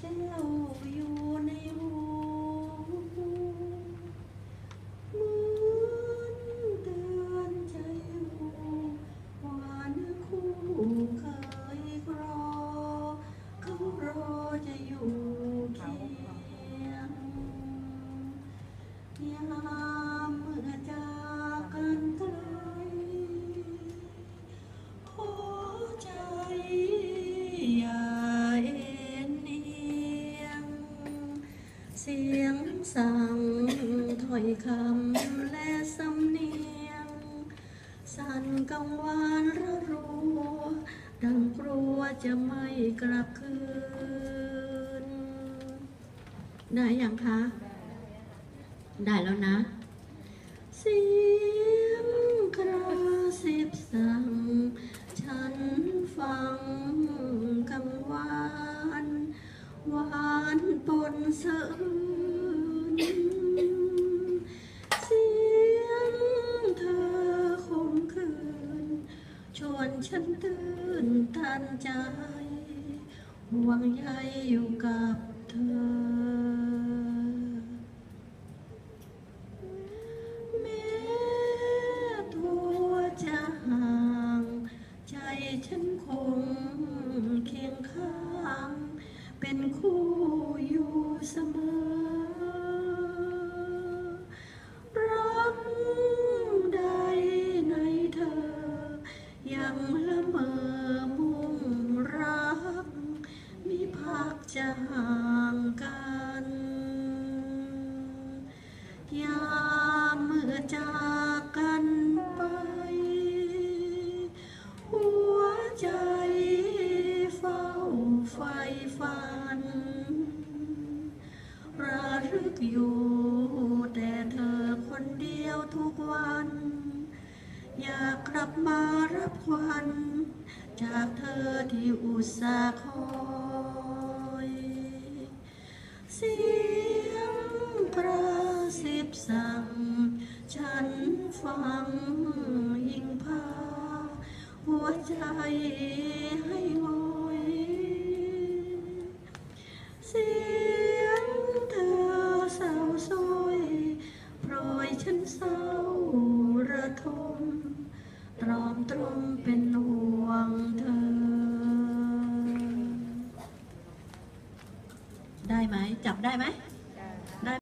เจ้าอ เสียงสั่งถ้อยคำและสำเนียง สั่นกังวานระรัวดังกลัวจะไม่กลับคืน ได้ยังคะ ได้แล้วนะ เสียงกระซิบสั่ง ฉันฟังกังวาน หวานปนเสะ ฉันตื่นตันใจห่วงใยอยู่กับเธอ เมอมุ่งรัก มีพักจะห่างกันยามเมื่อจากกันไป หัวใจเฝ้าไฟฝันระลึกอยู่แต่เธอคนเดียวทุกวัน อยากกลับมารับควันจากเธอที่อุตส่าห์คอยเสียงกระสิบสั่ง ฉันฟังยิ่งพา หัวใจให้งอ ทมตรอมตรมเป็นห่วงเธอ ได้ไหมจับได้ไหม